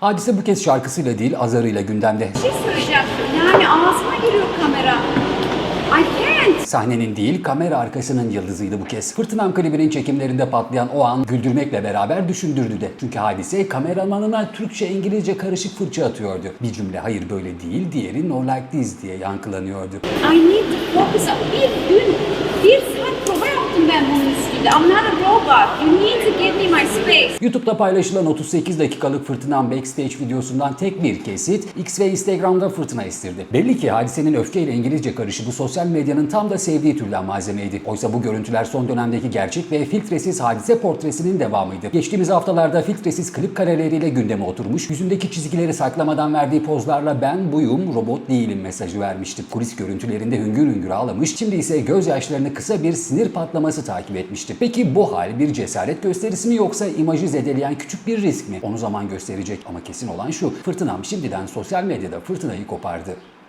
Hadise bu kez şarkısıyla değil azarıyla gündemde. Bir şey söyleyeceğim. Yani ağzıma giriyor kamera. I can't. Sahnenin değil kamera arkasının yıldızıydı bu kez. Fırtınam klibinin çekimlerinde patlayan o an güldürmekle beraber düşündürdü de. Çünkü hadise kameramanına Türkçe İngilizce karışık fırça atıyordu. Bir cümle hayır böyle değil diğeri no like this diye yankılanıyordu. I need to focus. Bir gün, bir I'm not a robot. You need to give me my space. YouTube'da paylaşılan 38 dakikalık Fırtınam backstage videosundan tek bir kesit X ve Instagram'da fırtına estirdi. Belli ki hadisenin öfkeyle İngilizce karışımı sosyal medyanın tam da sevdiği türden malzemeydi. Oysa bu görüntüler son dönemdeki gerçek ve filtresiz hadise portresinin devamıydı. Geçtiğimiz haftalarda filtresiz klip kareleriyle gündeme oturmuş, yüzündeki çizgileri saklamadan verdiği pozlarla ben buyum, robot değilim mesajı vermişti. Kulis görüntülerinde hüngür hüngür ağlamış, şimdi ise gözyaşlarını kısa bir sinir patlaması takip etmişti. Peki bu hal bir cesaret gösterisi mi yoksa imajı zedeleyen küçük bir risk mi? Onu zaman gösterecek ama kesin olan şu, fırtınam şimdiden sosyal medyada fırtınayı kopardı.